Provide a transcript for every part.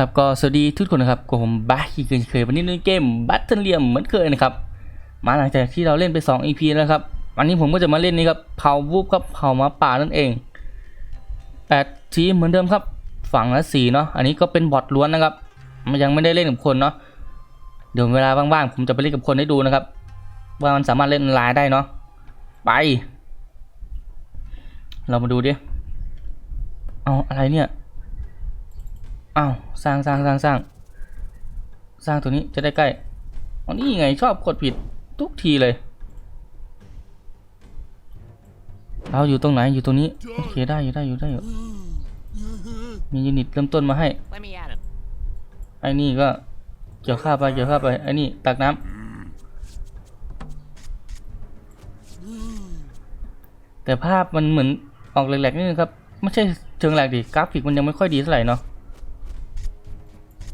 ครับก็สวัสดีทุกคนนะครับก็ผมบาอีกเช่นเคยวันนี้ในเกมบัตเทิลเลียมเหมือนเคยนะครับ มาหลังจากที่เราเล่นไป 2 EP แล้วครับ วันนี้ผมก็จะมาเล่นนี่ครับเผาวูบครับเผาหมาป่านั่นเองแปดทีมเหมือนเดิมครับ ฝั่งละสี่เนาะอันนี้ก็เป็นบอทล้วนนะครับ มันยังไม่ได้เล่นกับคนเนาะเดี๋ยวเวลาว่างๆผมจะไปเล่นกับคนให้ดูนะครับ ว่ามันสามารถเล่นออนไลน์ได้เนาะไป เรามาดูดิเอาอะไรเนี่ย อ้าวสร้างสร้างสร้างสร้างสร้างตัวนี้จะได้ใกล้อ๋อนี่ไงชอบกดผิดทุกทีเลย เราอยู่ตรงไหนอยู่ตรงนี้โอเคได้อยู่ได้อยู่ได้อยู่มียูนิตเริ่มต้นมาให้ Let me at him. ไอ้นี่ก็เกี่ยวข้าวไปเกี่ยวข้าวไปไอ้นี่ตักน้ำแต่ภาพมันเหมือนออกแหลกๆนิดนึงครับไม่ใช่เชิงแหลกดิกราฟิกมันยังไม่ค่อยดีเท่าไหร่เนาะ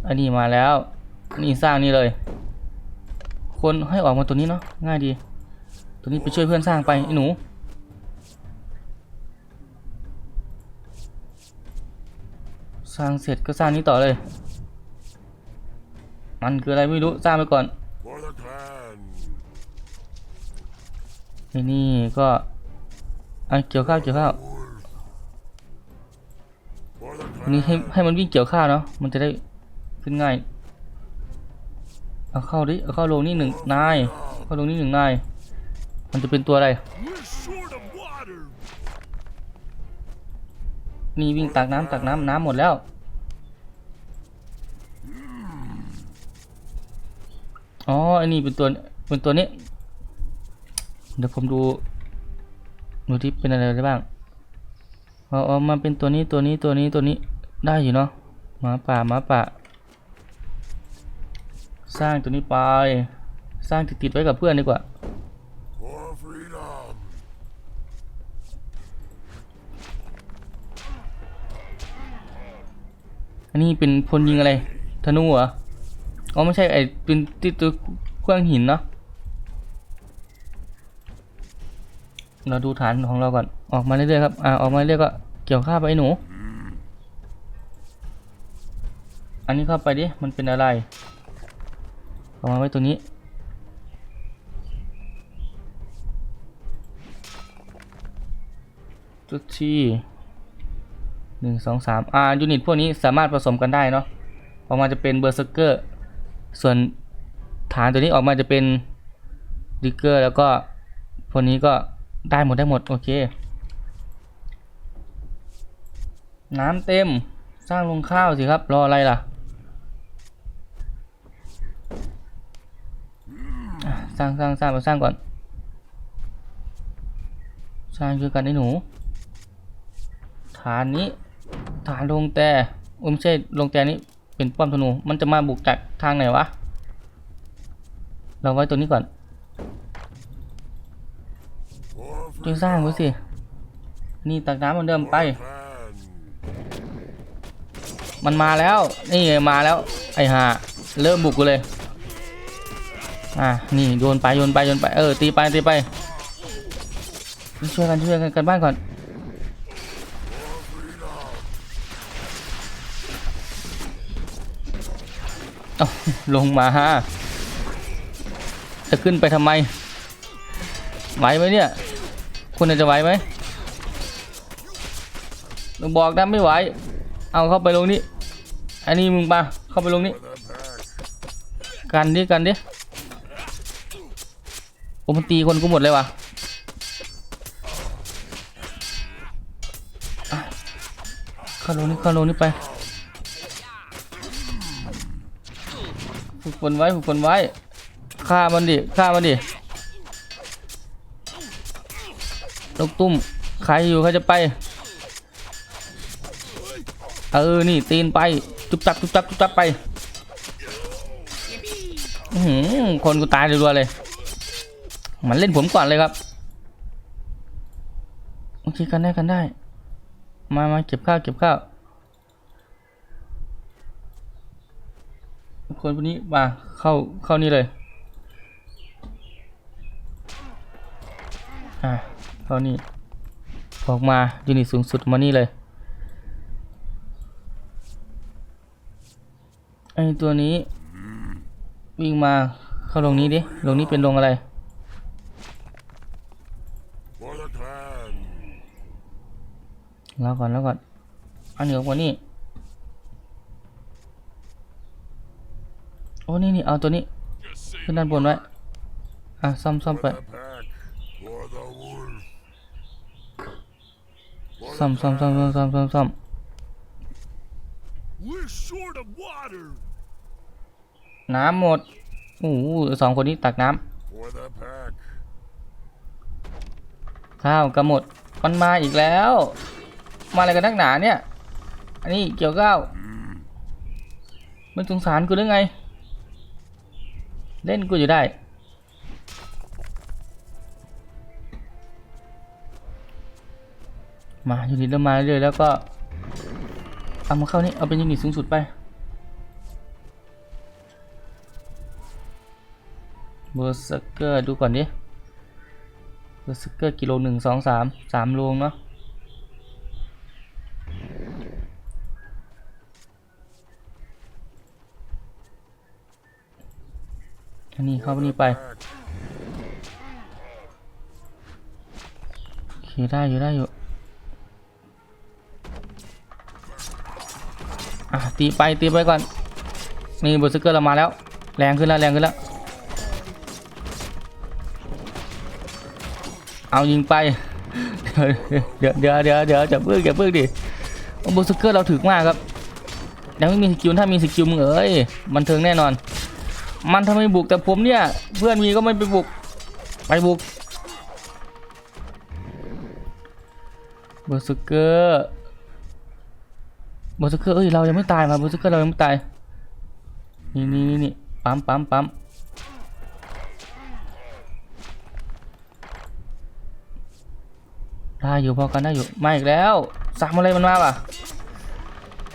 อันนี้มาแล้ว นี่สร้างนี่เลย คนให้ออกมาตัวนี้เนาะง่ายดี ตัวนี้ไปช่วยเพื่อนสร้างไปไอ้หนู สร้างเสร็จก็สร้างนี้ต่อเลย มันคืออะไรไม่รู้สร้างไปก่อน For the clan. ไอ้นี่ก็อะเกี่ยวข้าวเกี่ยวข้าวนนี้ให้ให้มันวิ่งเกี่ยวข้าวเนาะมันจะได้ ขึ้นง่ายเอาเข้าดิเอาเข้าลงนี่หนึ่งนายเข้าลงนี่หนึ่งนายมันจะเป็นตัวอะไรนี่วิ่งตักน้ำตักน้ำน้ำหมดแล้วอ๋อไอันนี้เป็นตัวเป็นตัวนี้ เดี๋ยวผมดูดูที่เป็นอะไรได้บ้างอ๋ออ๋อมันเป็นตัวนี้ตัวนี้ตัวนี้ตัวนี้ได้อยู่เนาะหมาป่าหมาป่า สร้างตัวนี้ไป สร้างติดๆไว้กับเพื่อนดีกว่า For freedom. อันนี้เป็นพลยิงอะไร ธนูเหรอ อ๋อไม่ใช่ไอเป็นติดตัวเครื่องหินเนาะ เราดูฐานของเราก่อน ออกมาเรื่อยๆครับ อ่า ออกมาเรื่อยๆก็เกี่ยวข้าวไปไอ้หนู อันนี้เข้าไปดิ มันเป็นอะไร เอามาไว้ตรงนี้จุดที่หนึ่งสองสามอ่ายูนิตพวกนี้สามารถผสมกันได้เนาะออกมาจะเป็นเบอร์เซอร์เกอร์ส่วนฐานตัวนี้ออกมาจะเป็นดิกเกอร์แล้วก็พวกนี้ก็ได้หมดได้หมด โอเค น้ำเต็มสร้างลงข้าวสิครับ รออะไรล่ะอะ สร้างสร้างสร้างมาสร้างก่อน สร้างช่วยกันไอ้หนู ฐานนี้ ฐานลงแต่โอ้ยไม่ใช่ลงแต่นี้เป็นป้อมธนู มันจะมาบุกจากทางไหนวะ เราไว้ตัวนี้ก่อน For ช่วยสร้างไว้สิ นี่ตักน้ำเหมือนเดิมไป มันมาแล้ว นี่มาแล้ว ไอ้ห่าเริ่มบุกกูเลย อะนี่โยนไปโยนไปโยนไปเออตีไปตีไปช่วยกันช่วยกันกันบ้านก่อนเอาลงมาฮะจะขึ้นไปทำไมไหวไหมเนี่ย คุณจะไหวไหมบอกนะไม่ไหว เอาเข้าไปลงนี้อันนี้มึงปะเข้าไปลงนี้ กันดิกันดิ โอ้มันตีคนกูหมดเลยว่ะอะข้าลงนี่ข้าลงนี่ไปฝึกฝนไว้ฝึกฝนไว้ฆ่ามันดิฆ่ามันดิลูกตุ้มใครอยู่ใครจะไป เออ นี่ตีนไป จุบจับจุบจับจุบจับไป อืคนกูตายรัวเลย มันเล่นผมก่อนเลยครับ โอเคกันได้กันได้ มามาเก็บข้าวเก็บข้าวคนพวกนี้มาเข้าเข้านี่เลย อะเข้านี่ออกมายูนิตสูงสุดมานี่เลยไอตัวนี้วิ่งมาเข้าลงนี้ดิลงนี้เป็นลงอะไร แล้วก่อนแล้วก่อนอันเหนือกว่านี่โอ้นี่นี่เอาตัวนี้ขึ้นด้านบนไว้อะซ่อมซ่อมไปซ่อมซ่อมซ่อมซ่อมซ่อมซ่อมซ่อมน้ำหมดโอ้โหสองคนนี้ตักน้ำข้าวก็หมดมันมาอีกแล้ว มาอะไรกันนักหนาเนี่ย อันนี้เกี่ยวก้าวไม่สงสารกูหรือไง เล่นกูอยู่ได้ มายูนิตแล้วมาเรื่อยๆแล้วก็เอามาเข้านี่ เอาเป็นยูนิตสูงสุดไปเบอร์สเกอร์ดูก่อนดิเบอร์สเกอร์กิโลหนึ่งสองสามสามโลงเนาะ อันนี้เข้าไปนี่ไป Pack. โอเคได้อยู่ได้อยู่อะตีไปตีไปก่อน นี่บสเกอร์เรามาแล้ว แรงขึ้นแล้วแรงขึ้นแล้ว เอายิงไป เดี๋ยวเดี๋ยวเดี๋ยวเดี๋ยวจะเพิ่งอย่าเพิ่งดิบสเกอร์เราถึกมากครับยังไม่มีสกิลถ้ามีสกิลมึงเอ้ยบันเทิงแน่นอน มันทำไมบุกแต่ผมเนี่ย เพื่อนมีก็ไม่ไปบุก ไปบุก เบอร์สเกอร์เบอร์สเกอร์เอ้ยเรายังไม่ตายมาเบอร์สเกอร์เรายังไม่ตาย นี่นี่นี่นี่ปั๊มปั๊มปั๊มได้อยู่พอกันได้อยู่มาอีกแล้วสามอะไรมันมาป่ะ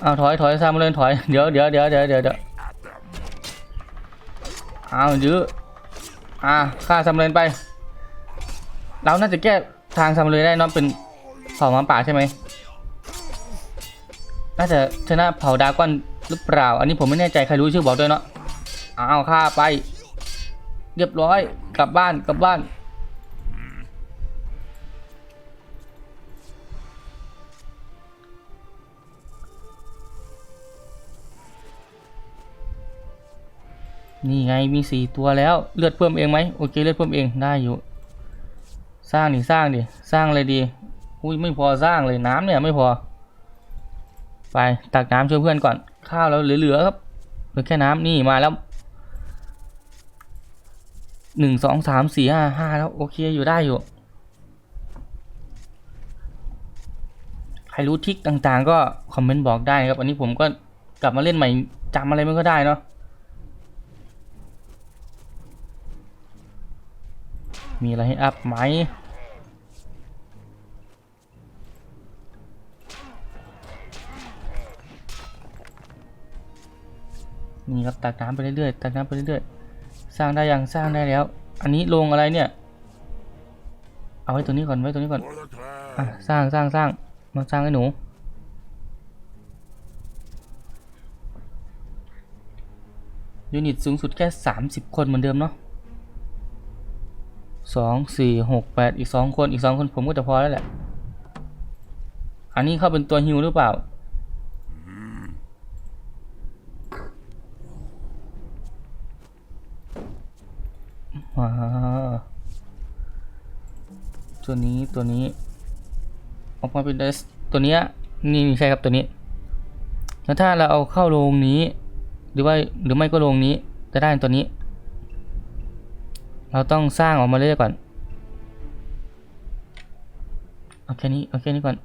เอาถอยถอยสามอะไรถอยเดี๋ยวเดี๋ยวเดี๋ยวเดี๋ยวเดี๋ยว เดี๋ยวเอายื้ออ่าฆ่าสามเรนไป เราน่าจะแก้ทางสามเรนได้นอนเป็นเผ่าหมาป่าใช่ไหมน่าจะชนะเผ่าดาก้อนหรือเปล่า อันนี้ผมไม่แน่ใจใครรู้ชื่อบอกด้วยเนาะเอาฆ่าไป เรียบร้อยกลับบ้านกลับบ้าน นี่ไงมีสี่ตัวแล้วเลือดเพิ่มเองไหมโอเคเลือดเพิ่มเองได้อยู่ สร้างดิสร้างดิสร้างอะไรดีอุ้ยไม่พอสร้างเลยน้ำเนี่ยไม่พอ ไปตักน้ำช่วยเพื่อนก่อนข้าวเราเหลือๆครับเหลือแค่น้ำนี่มาแล้วหนึ่งสองสามสี่ห้าห้าแล้วโอเคอยู่ได้อยู่ใครรู้ทิกต่างๆ ก็คอมเมนต์บอกได้นะครับ อันนี้ผมก็กลับมาเล่นใหม่จำอะไรไม่ก็ได้เนาะ มีอะไรให้อัพไหมนี่ครับตักน้ำไปเรื่อยๆตักน้ำไปเรื่อยๆสร้างได้ยังสร้างได้แล้ว อันนี้ลงอะไรเนี่ย เอาไว้ตัวนี้ก่อนไว้ตัวนี้ก่อนอะสร้างสร้างสร้างมาสร้างให้หนูยูนิตสูงสุดแค่สามสิบคนเหมือนเดิมเนาะ สองสี่หกแปดอีกสองคนอีกสองคนผมก็จะพอแล้วแหละ อันนี้เข้าเป็นตัวฮิวหรือเปล่าว้าตัวนี้ตัวนี้ ออกมาเป็นเดสตัวเนี้ยนี่ใช่ครับตัวนี้ แล้วถ้าเราเอาเข้าโรงนี้ หรือว่าหรือไม่ก็โรงนี้จะได้ตัวนี้ เราต้องสร้างออกมาเรื่อยก่อนเอาแค่นี้เอาแค่นี้ก่อน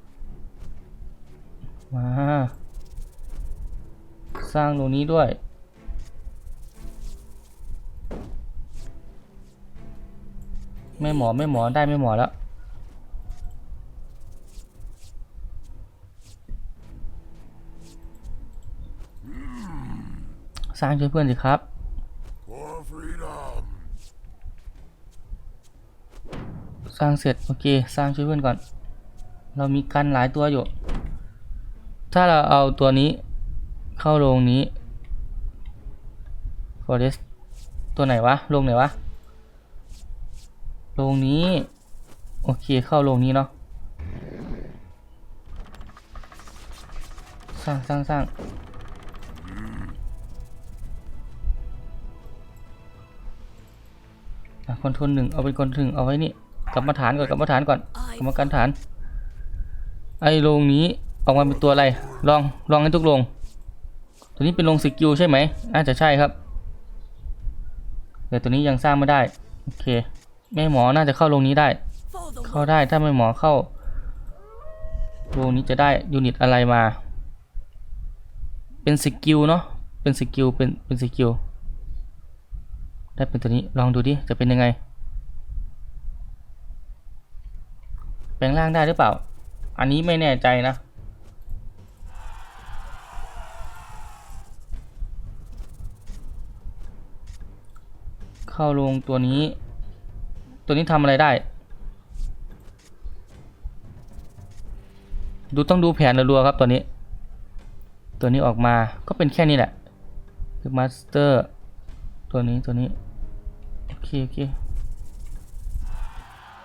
มาสร้างโรงนี้ด้วย ไม่หมอไม่หมอได้ไม่หมอแล้วสร้างช่วยเพื่อนสิครับ สร้างเสร็จโอเคสร้างช่วยเพื่อนก่อน เรามีกันหลายตัวอยู่ ถ้าเราเอาตัวนี้เข้าโรงนี้ forest ตัวไหนวะลงไหนวะลงนี้ โอเคเข้าลงนี้เนาะสร้างสร้างสร้างคอนโทรลหนึ่งเอาเป็นคอนโทรลหนึ่งเอาไว้นี่ กลับมาฐานก่อนกลับมาฐานก่อนกลับมาการฐาน ไอ้โรงนี้ออกมาเป็นตัวอะไร ลองลองให้ทุกโรงตัวนี้เป็นโรงสกิลใช่ไหมน่าจะใช่ครับแต่ตัวนี้ยังสร้างไม่ได้โอเคแม่หมอน่าจะเข้าโรงนี้ได้ เข้าได้ถ้าแม่หมอเข้าโรงนี้จะได้ยูนิตอะไรมา เป็นสกิลเนาะเป็นสกิลเป็นเป็นสกิลได้เป็นตัวนี้ลองดูดิจะเป็นยังไง แป ลงร่างได้หรือเปล่า อันนี้ไม่แน่ใจนะ เข้าลงตัวนี้ ตัวนี้ทำอะไรได้ ดูต้องดูแผนรัวๆครับตัวนี้ ตัวนี้ออกมาก็เป็นแค่นี้แหละคือมาสเตอร์ตัวนี้ตัวนี้ โอเคโอเค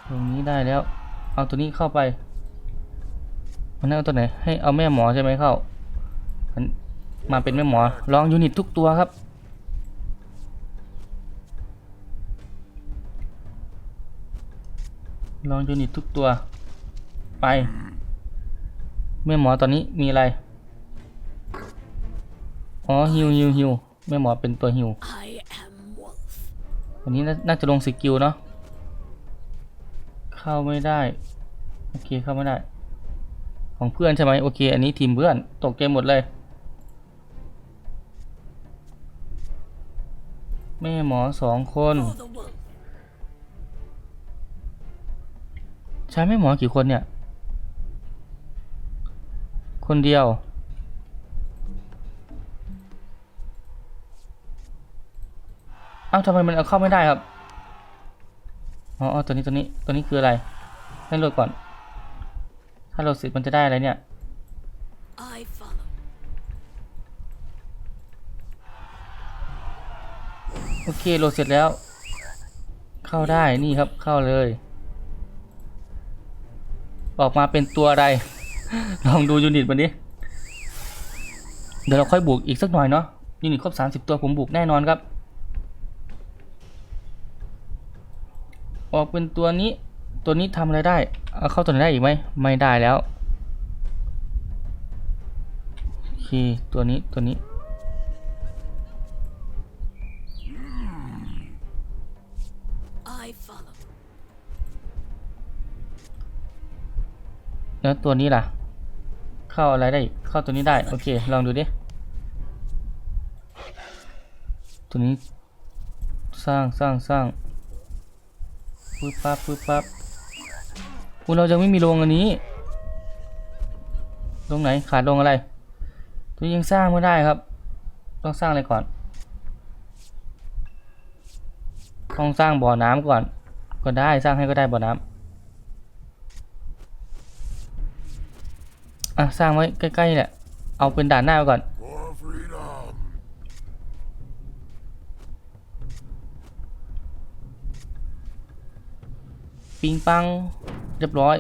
ตรงนี้ได้แล้ว เอาตัวนี้เข้าไป มันเอาตัวไหน ให้เอาแม่หมอใช่ไหมเข้ามันมาเป็นแม่หมอ ลองยูนิตทุกตัวครับ ลองยูนิตทุกตัว ไป แม่หมอตอนนี้มีอะไร อ๋อฮิวฮิวฮิวแม่หมอเป็นตัวฮิว I am wolf. วันนี้น่าน่าจะลงสกิลเนาะ เข้าไม่ได้ โอเคเข้าไม่ได้ ของเพื่อนใช่ไหมโอเค อันนี้ทีมเพื่อนตกเกมหมดเลย แม่หมอสองคน ใช้แม่หมอกี่คนเนี่ย คนเดียวอ้าวทำไมมันเอาเข้าไม่ได้ครับ อ๋อ ตัวนี้ตัวนี้ตัวนี้คืออะไร ให้โหลดก่อน ถ้าโหลดเสร็จมันจะได้อะไรเนี่ย I follow. โอเคโหลดเสร็จแล้ว เข้าได้นี่ครับเข้าเลย ออกมาเป็นตัวอะไร ลองดูยูนิตวันนี้ เดี๋ยวเราค่อยบวกอีกสักหน่อยเนาะยูนิตครบ 30 ตัวผมบวกแน่นอนครับ ออกเป็นตัวนี้ ตัวนี้ทำอะไรได้ เอาเข้าตัวไหนได้อีกไหมไม่ได้แล้วโอเคตัวนี้ตัวนี้แล้วตัวนี้ล่ะ เข้าอะไรได้อีกเข้าตัวนี้ได้ โอเค ลองดูดิ ตัวนี้ สร้างสร้างสร้างปึ๊บปั๊บปึ๊บปั๊บ อุยเราจะไม่มีโรงอันนี้โรงไหนขาดโรงอะไร ตัวยังสร้างไม่ได้ครับ ต้องสร้างอะไรก่อน ต้องสร้างบ่อน้ำก่อน ก็ได้สร้างให้ก็ได้บ่อน้ำอะสร้างไว้ใกล้ๆนี่แหละเอาเป็นด่านหน้าไว้ก่อนปิงปัง เรียบร้อย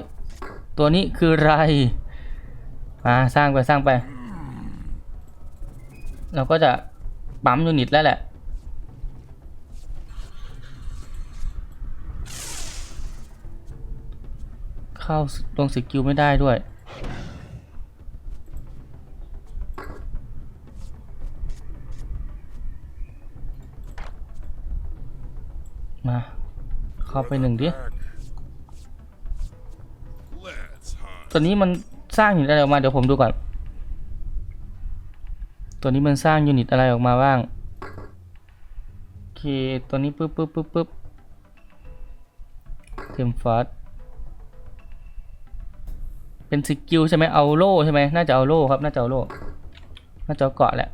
ตัวนี้คือไรมาสร้างไปสร้างไป เราก็จะปั๊มยูนิตแล้วแหละ เข้าลงสกิลไม่ได้ด้วยมา เข้าไปหนึ่งดิ ตัวนี้มันสร้างยูนิตอะไรออกมาเดี๋ยวผมดูก่อน ตัวนี้มันสร้างยูนิตอะไรออกมาบ้างโอเคตัวนี้ปึ๊บปึ๊บปึ๊บปึ๊บเทมฟอร์ดเป็นสกิลใช่ไหมเอาโล่ใช่ไหมน่าจะเอาโล่ครับ น่าจะเอาโล่ น่าจะเกาะแหละ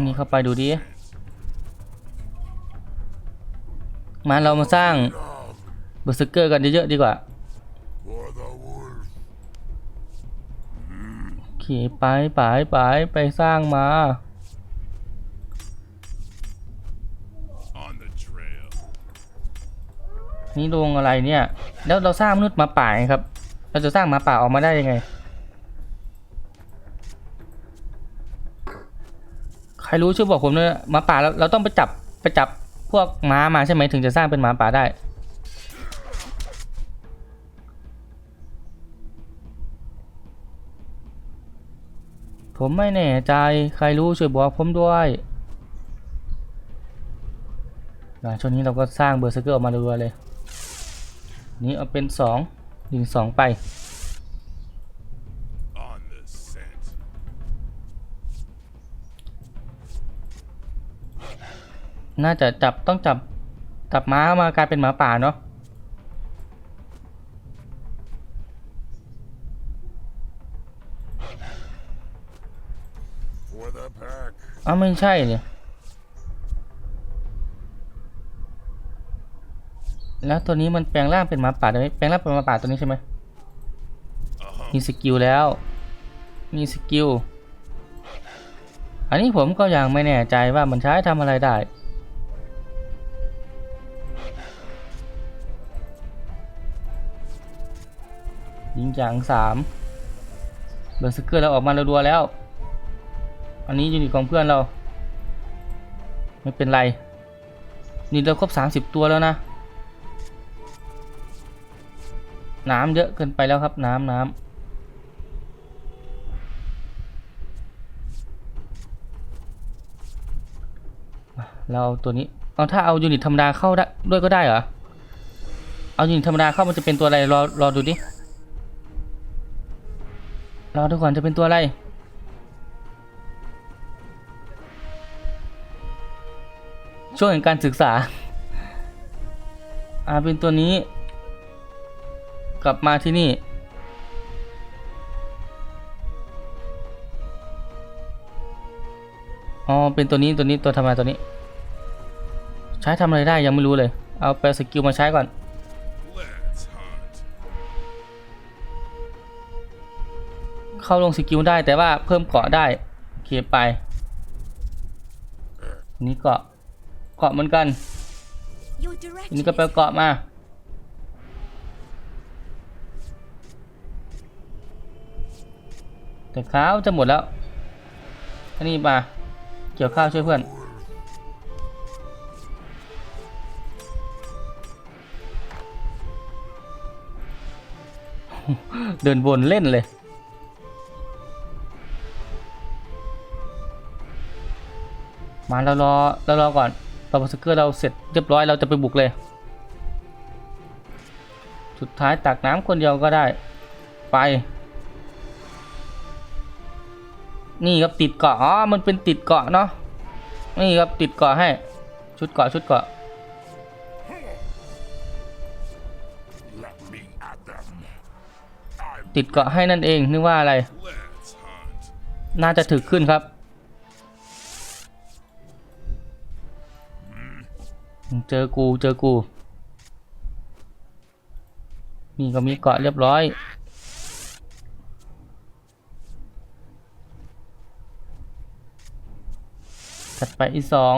นนี้เข้าไปดูดิ มาเรามาสร้าง บอร์เกอร์กันเยอะๆดีกว่าขี่ไปไปไปไปสร้างมา นี่ดวงอะไรเนี่ย แล้วเราสร้างมนุษย์มาป่าครับ เราจะสร้างมาป่าออกมาได้ยังไง ใครรู้ช่วยบอกผมด้วยมาป่าเราเราต้องไปจับไปจับพวกม้ามาใช่ไหมถึงจะสร้างเป็นหมาป่าได้ ผมไม่แน่ใจใครรู้ช่วยบอกผมด้วยอะช่วงนี้เราก็สร้างเบอร์เซอร์เกอร์ออกมารัวๆเลย นี่เอาเป็นสองยิงสองไป On the scent. น่าจะจับต้องจับจับม้ามากลายเป็นหมาป่าเนาะ อ้าวไม่ใช่เนี่ยแล้วตัวนี้มันแปลงร่างเป็นหมาป่าได้ไหมแปลงร่างเป็นหมาป่าตัวนี้ใช่ไหม Uh-huh. มีสกิลแล้ว มีสกิล อันนี้ผมก็ยังไม่แน่ใจว่ามันใช้ทำอะไรได้ ยิงจางสามเบอร์สเกอร์เราออกมารัวๆแล้ว อันนี้ยูนิตของเพื่อนเรา ไม่เป็นไร นี่เราครบ30ตัวแล้วนะ น้ำเยอะเกินไปแล้วครับ น้ำน้ำเราเอาตัวนี้เอาถ้าเอายูนิตธรรมดาเข้าได้ด้วยก็ได้เหรอ เอายูนิตธรรมดาเข้ามันจะเป็นตัวอะไรรอรอดูดิ รอดูก่อนจะเป็นตัวอะไร ช่วงแห่งการศึกษา อ่าเป็นตัวนี้ กลับมาที่นี่อ๋อเป็นตัวนี้ตัวนี้ตัวทำงานตัวนี้ ใช้ทำอะไรได้ยังไม่รู้เลย เอาไปสกิลมาใช้ก่อนเข้าลงสกิลได้แต่ว่าเพิ่มเกาะได้โอเคไป นี่เกาะ เกาะเหมือนกัน Your ที direction นี้ก็ไป is เอาเกาะมาแต่ข้าวจะหมดแล้วอันนี้มาเกี่ยวข้าวช่วยเพื่อนเดินวนเล่นเลย มาเรารอเรารอก่อน เราสเกอร์เราเสร็จเรียบร้อยเราจะไปบุกเลย สุดท้ายตักน้ำคนเดียวก็ได้ ไป นี่ครับติดเกาะอ๋อมันเป็นติดเกาะเนาะนี่ครับติดเกาะให้ ชุดเกาะชุดเกาะติดเกาะให้นั่นเองนึกว่าอะไร น่าจะถึกขึ้นครับ เจอกูเจอกู นี่ก็มีเกาะเรียบร้อย ถัดไปอีกสอง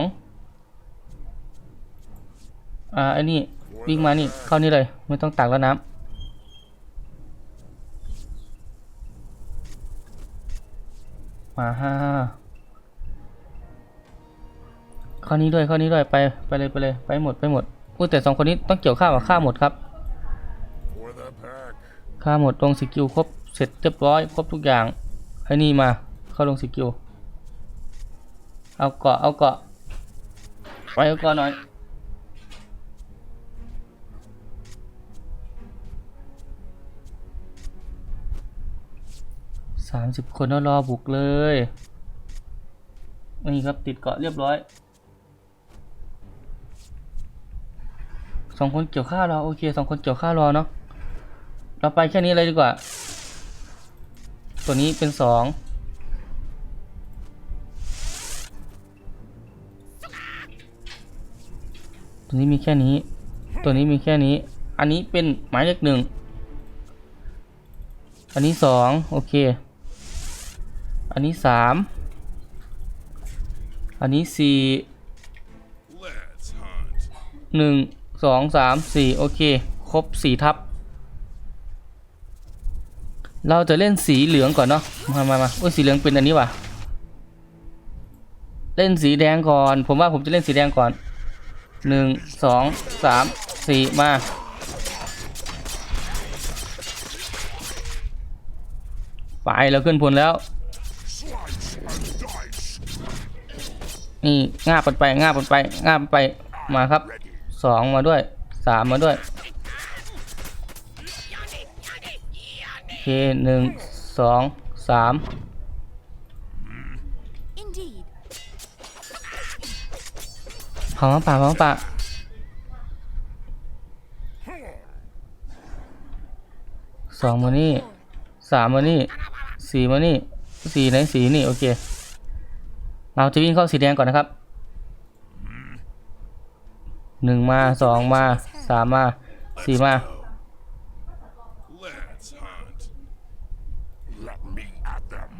อ่าไอ้นี่ วิ่งมานี่ เข้านี่เลย ไม่ต้องตักแล้วน้ำมาฮ่า ข้อนี้ด้วยข้อนี้ด้วยไปไปเลยไปเลยไปหมดไปหมดพูดแต่สองคนนี้ต้องเกี่ยวข้าวกับข้าวหมดครับข้าวหมดลงสกิลครบเสร็จเรียบร้อยครบทุกอย่างไอ้นี่มาเข้าลงสกิลเอาเกาะเอาเกาะไปเอาเกาะหน่อยสามสิบคนแล้วรอบุกเลยนี่ครับติดเกาะเรียบร้อย สองคนเกี่ยวข้าวรอโอเคสองคนเกี่ยวข้าวรอเนาะเราไปแค่นี้เลยดีกว่า ตัวนี้เป็นสองตัวนี้มีแค่นี้ ตัวนี้มีแค่นี้ อันนี้เป็นหมายเลขหนึ่งอันนี้สองโอเค อันนี้สามอันนี้สี่หนึ่ง สองสามสี่โอเค ครบสี่ทับ เราจะเล่นสีเหลืองก่อนเนาะ มามามาโอ้ยสีเหลืองเป็นอันนี้ว่ะ เล่นสีแดงก่อน ผมว่าผมจะเล่นสีแดงก่อนหนึ่งสองสามสี่มาไปเราขึ้นพลแล้ว นี่ง่าบมันไปง่าบมันไปง่าบไปมาครับ สองมาด้วยสามมาด้วยโอเคหนึ่งสองสาม Indeed. เผามาป่าเผามาป่าสองมานี่สามมานี่สี่มานี่สี่ไหนสีนี่โอเค เราจะวิ่งเข้าสีแดงก่อนนะครับ หนึ่งมาสองมาสามมาสี่มา Let's hunt. Let me at them.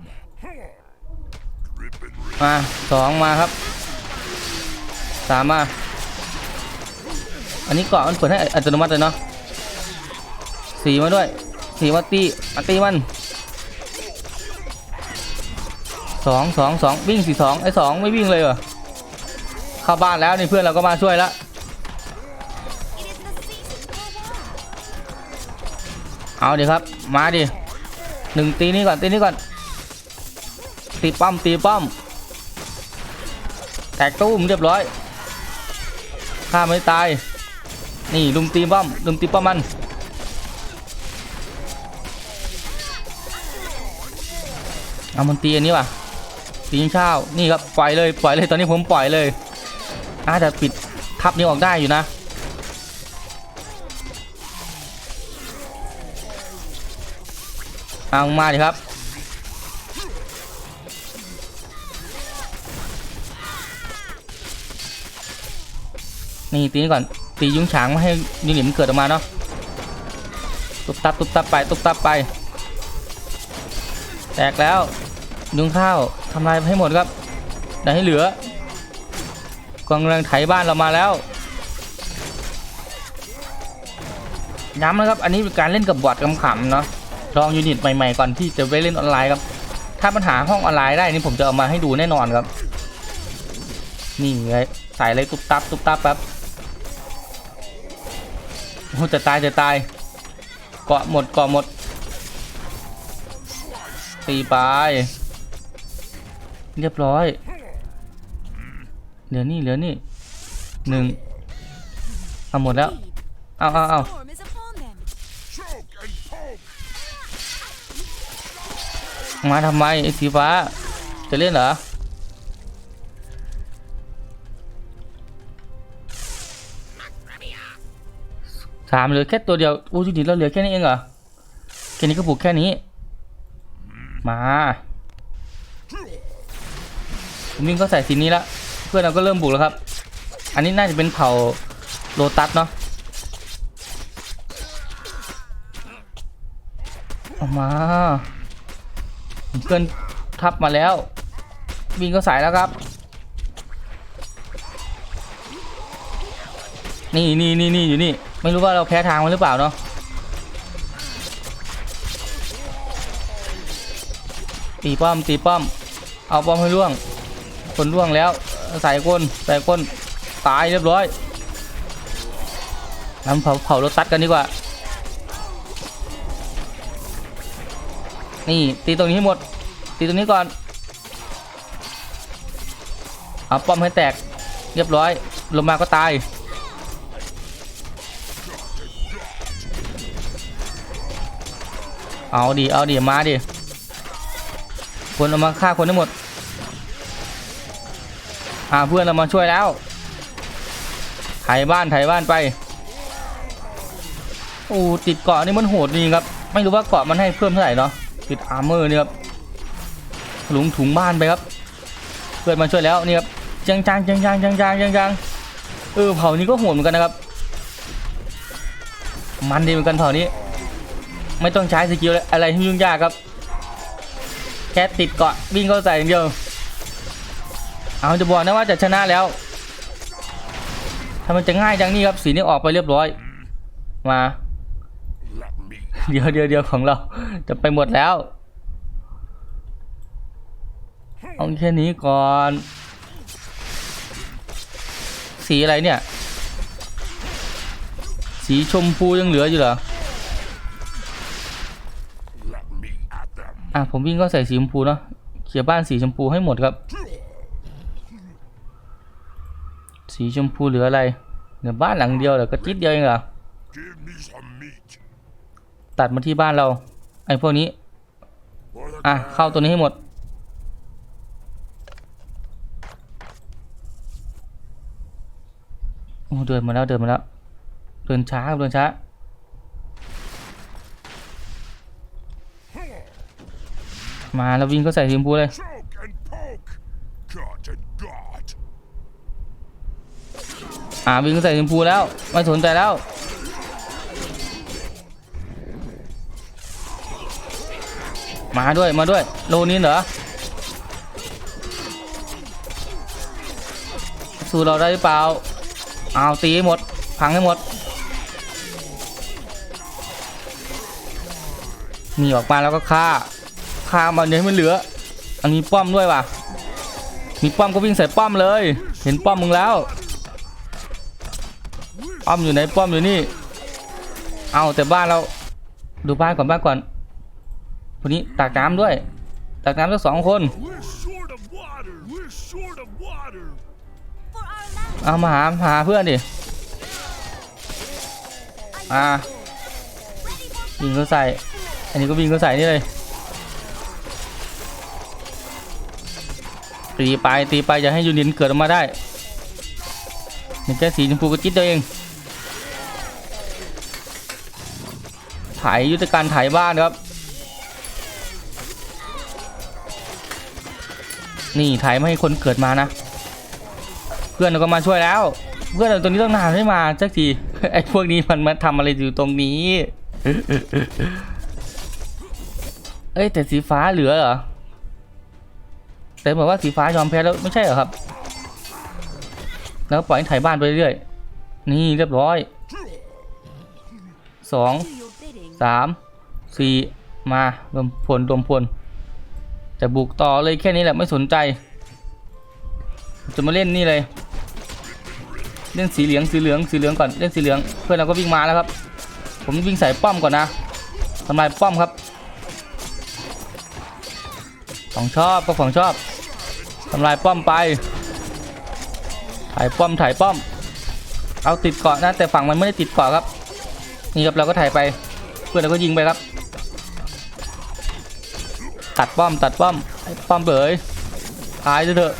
Drip and rip. มาสองมาครับสามมา อันนี้เกาะมันเปิดให้อัตโนมัติเลยเนาะสี่มาด้วยสี่มาตีมาตีมันสองสองสองวิ่งสี่สองไอ้สองไม่วิ่งเลยเหรอเข้าบ้านแล้วนี่เพื่อนเราก็มาช่วยแล้ว เอาดิครับ มาดิหนึ่งตีนี้ก่อนตีนี้ก่อน ตีป้อมตีป้อม แตกตู้มเรียบร้อยฆ่าไม่ตาย นี่ลุมตีป้อมลุมตีป้อมมัน เอามันตีอันนี้ว่ะตียิงข้าวนี่ครับปล่อยเลยปล่อยเลยตอนนี้ผมปล่อยเลยอาจจะปิดทับนี้ออกได้อยู่นะ เอามาดิครับ นี่ตีนี้ก่อน ตียุ้งฉางไม่ให้ยูนิมันเกิดออกมาเนาะ ตุบตับตุบตับไป ตุบตับไป แตกแล้วยุ้งข้าวทำลายให้หมดครับได้ให้เหลือกองกำลังไถบ้านเรามาแล้วย้ำนะครับ อันนี้เป็นการเล่นกับบอทขำเนาะ ลองยูนิตใหม่ๆก่อนที่จะไปเล่นออนไลน์ครับ ถ้าปัญหาห้องออนไลน์ได้นี่ผมจะเอามาให้ดูแน่นอนครับ นี่ไงใส่เลยตุ๊บตับตุ๊บตับแป๊บโอ้จะตายจะตายเกาะหมดเกาะหมดตีไปเรียบร้อย เหลือนี่เหลือนี่หนึ่งเอาหมดแล้ว เอาเอาเอา มาทำไมไอ้สีฟ้า จะเล่นเหรอ สามเหลือแค่ตัวเดียวอู้จริเราเหลือแค่นี้เองเหรอ แค่นี้ก็ปลูกแค่นี้ มาผมวิ่งก็ใส่สีนี้ละ เพื่อนเราก็เริ่มบุกแล้วครับ อันนี้น่าจะเป็นเผ่าโลตัสเนาะออกมา เพื่อนทับมาแล้ว วิ่งก็สายแล้วครับ นี่นี่นี่นี่อยู่นี่ ไม่รู้ว่าเราแพ้ทางมันหรือเปล่าเนาะตีป้อมตีป้อม เอาป้อมให้ล่วง คนล่วงแล้ว ใส่ก้นใส่ก้นตายเรียบร้อยน้ำเผาเผารถตัดกันดีกว่า นี่ ตีตรงนี้ให้หมด ตีตรงนี้ก่อนเอาป้อมให้แตก เรียบร้อย ลงมาก็ตาย เอาดิ เอาดิ มาดิ คนเอามาฆ่าคนทั้งหมด อ่าเพื่อนเรามาช่วยแล้วไถบ้านไถบ้านไปโอ้ติดเกาะนี่มันโหดจริงครับ ไม่รู้ว่าเกาะมันให้เพิ่มเท่าไหร่เนาะ ติดอาร์เมอร์นี่ครับหลุงถุงบ้านไปครับ เพื่อนมาช่วยแล้วนี่ครับจังจังจังจังจังจังจังจังเออเผ่านี้ก็โหดเหมือนกันนะครับ มันดีเหมือนกันเผ่านี้ ไม่ต้องใช้สกิลอะไรที่ยุ่งยากครับแค่ติดเกาะวิ่งเข้าใส่อย่างเดียวเอาจะบอกนะว่าจะชนะแล้วถ้ามันจะง่ายจังนี่ครับสีนี้ออกไปเรียบร้อย มา เดี๋ยวเดี๋ยวเดี๋ยวของเรา จะไปหมดแล้ว เอาแค่นี้ก่อน สีอะไรเนี่ย สีชมพูยังเหลืออยู่เหรอ อะผมวิ่งก็ใส่สีชมพูเนาะเขียบ้านสีชมพูให้หมดครับ สีชมพูเหลืออะไรเหลือบ้านหลังเดียวเหรอก็จิดเดียวเองเหรอ ตัดมาที่บ้านเรา ไอ้พวกนี้ อะ เข้าตัวนี้ให้หมด โอ้เดินมาแล้วเดินมาแล้ว เดินช้าเดินช้า มาแล้ววิ่งก็ใส่ทีมพูเลย อ่าวิ่งก็ใส่ทีมพูแล้ว ไม่สนใจแล้ว มาด้วยมาด้วยโลนี้เหรอสู้เราได้หรือเปล่าเอาตีให้หมดพังให้หมดมีออกมาแล้วก็ฆ่าฆ่ามันอย่าให้มันเหลือ อันนี้ป้อมด้วยว่ะมีป้อมก็วิ่งใส่ป้อมเลย เห็นป้อมมึงแล้วป้อมอยู่ไหนป้อมอยู่นี่ เอาแต่บ้านเราดูบ้านก่อนบ้านก่อน คนนี้ตักน้ำด้วย ตักน้ำทั้งสองคนเอามาหาหาเพื่อนดิอ่าวิ่งก็ใส่ อันนี้ก็วิ่งก็ใส่นี่เลยตีไปตีไปอย่าให้ยูนินเกิดออกมาได้นี่แค่สีชมพูก็จิ๊ดเดียวเอง ถ่ายยุทธการถ่ายบ้านครับ นี่ถ่ายไม่ให้คนเกิดมานะ เพื่อนเราก็มาช่วยแล้ว เพื่อนเราตัวนี้ต้องนานไม่มาสักทีไอ้พวกนี้มันมาทำอะไรอยู่ตรงนี้ เอ้ยแต่สีฟ้าเหลือเหรอแต่บอกว่าสีฟ้ายอมแพ้แล้วไม่ใช่เหรอครับ แล้วปล่อยให้ถ่ายบ้านไปเรื่อยๆนี่เรียบร้อยสองสามสี่มารวมพลรวมพล แต่บุกต่อเลยแค่นี้แหละไม่สนใจ จะมาเล่นนี่เลย เล่นสีเหลืองสีเหลืองสีเหลืองก่อนเล่นสีเหลืองเพื่อนเราก็วิ่งมาแล้วครับ ผมวิ่งใส่ป้อมก่อนนะทำลายป้อมครับ ของชอบก็ของชอบทำลายป้อมไป ถ่ายป้อมถ่ายป้อม เอาติดเกาะนะแต่ฝั่งมันไม่ได้ติดเกาะครับ นี่ครับเราก็ถ่ายไป เพื่อนเราก็ยิงไปครับ ตัดป้อมตัดป้อมไอ้ป้อมเบยตายเถอะ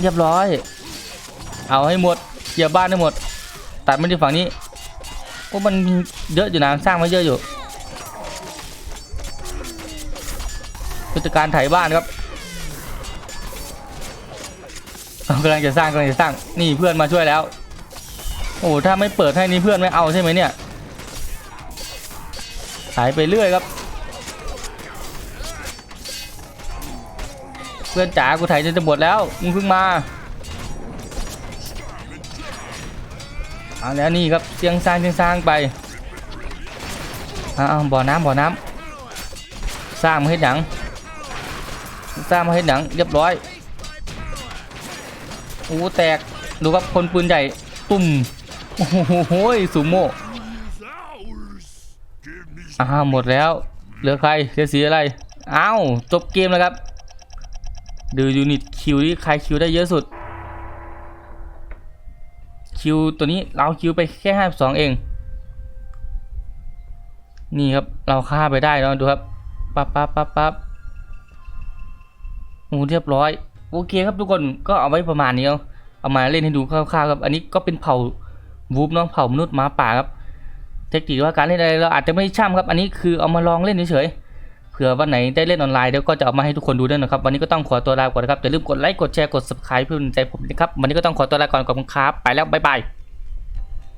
เรียบร้อย เอาให้หมดเคลียร์บ้านให้หมด ตัดมันที่ฝั่งนี้โอ้มันเยอะอยู่นะสร้างมาเยอะอยู่ผู้จัดการไถบ้านครับกำลังจะสร้างกำลังจะสร้างนี่เพื่อนมาช่วยแล้ว โอ้ถ้าไม่เปิดให้นี่เพื่อนไม่เอาใช่ไหมเนี่ยหายไปเรื่อยครับ พื่อนจ๋ากูไถจนจะหมดแล้วมึงเพิ่งมาเอาแล้วนี่ครับเสียงสร้างเสียงสร้างไปเอาเอาบ่อน้ำบ่อน้ำสร้างมาให้หนังสร้างมาให้หนังเรียบร้อยโอ้แตกดูครับคนปืนใหญ่ตุ่มโอ้โหสุโม่อ้าหมดแล้ว เหลือใครเหลือสีอะไรอ้าวจบเกมแล้วครับ ดูยูนิตคิวที่ใครคิวได้เยอะสุด คิวตัวนี้เราคิวไปแค่ห้าสองเอง นี่ครับเราฆ่าไปได้แล้วดูครับปั๊บปั๊บปั๊บปั๊บโอ้เรียบร้อย โอเคครับทุกคนก็เอาไว้ประมาณนี้เอาเอามาเล่นให้ดูคร่าวๆครับ อันนี้ก็เป็นเผ่าวูฟเนาะเผ่ามนุษย์หมาป่าครับ เทคนิคว่าการเล่นอะไรเราอาจจะไม่ช่ำครับ อันนี้คือเอามาลองเล่นเฉยๆ เผื่อวันไหนได้เล่นออนไลน์เดี๋ยวก็จะเอามาให้ทุกคนดูด้วยนะครับ วันนี้ก็ต้องขอตัวลาก่อนนะครับอย่าลืมกดไลค์กดแชร์กด subscribe เพื่อเป็นใจผมนะครับวันนี้ก็ต้องขอตัวลาก่อนขอบคุณครับไปแล้วบ๊ายบาย